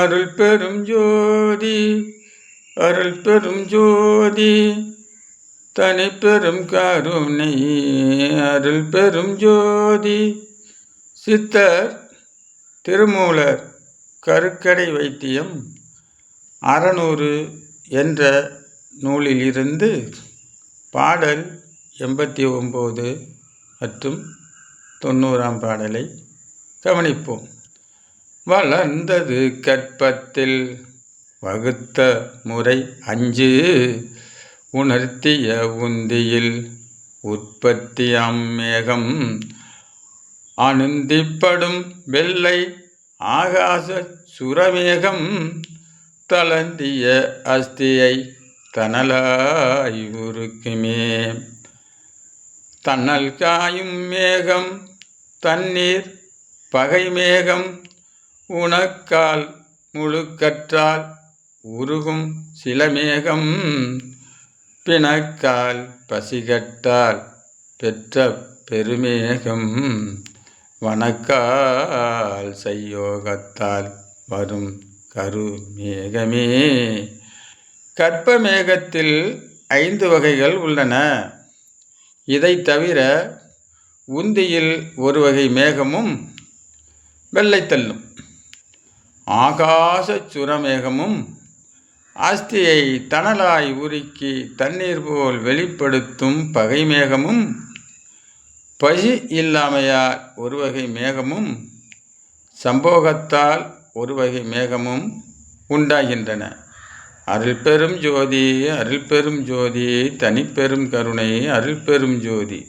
அருள் பெரும் ஜோதி அருள் பெரும் ஜோதி தனி பெரும் கருணை அருள் பெரும் ஜோதி. சித்தர் திருமூலர் கருக்கடை வைத்தியம் அறநூறு என்ற நூலிலிருந்து பாடல் எண்பத்தி ஒம்பது மற்றும் தொண்ணூறாம் பாடலை கவனிப்போம். வளர்ந்தது கற்பத்தில். வகுத்த முறை அஞ்சு. உணர்த்திய உந்தியில் உற்பத்தி அம்மேகம். அனுந்திப்படும் வெள்ளை ஆகாச சுரமேகம். தளந்திய அஸ்தியை தனலாய் உருக்குமே. தன்னல் காயும் மேகம் தண்ணீர் பகை மேகம் உனக்கால் முழுக்கற்றால் உருகும் சிலமேகம். பிணக்கால் பசிகட்டால் பெற்ற பெருமேகம். வணக்கால் செய்யோகத்தால் வரும் கருமேகமே. கற்பமேகத்தில் ஐந்து வகைகள் உள்ளன. இதை தவிர உந்தியில் ஒரு வகை மேகமும் வெள்ளை தள்ளும் ஆகாச சுரமேகமும் ஆஸ்தியை தணலாய் உருக்கி தண்ணீர் போல் வெளிப்படுத்தும் பகை மேகமும் பசி இல்லாமையால் ஒரு வகை மேகமும் சம்போகத்தால் ஒரு வகை மேகமும் உண்டாகின்றன. அருள் பெரும் ஜோதி அருள் பெரும் ஜோதி தனிப்பெரும் கருணை அருள் பெரும் ஜோதி.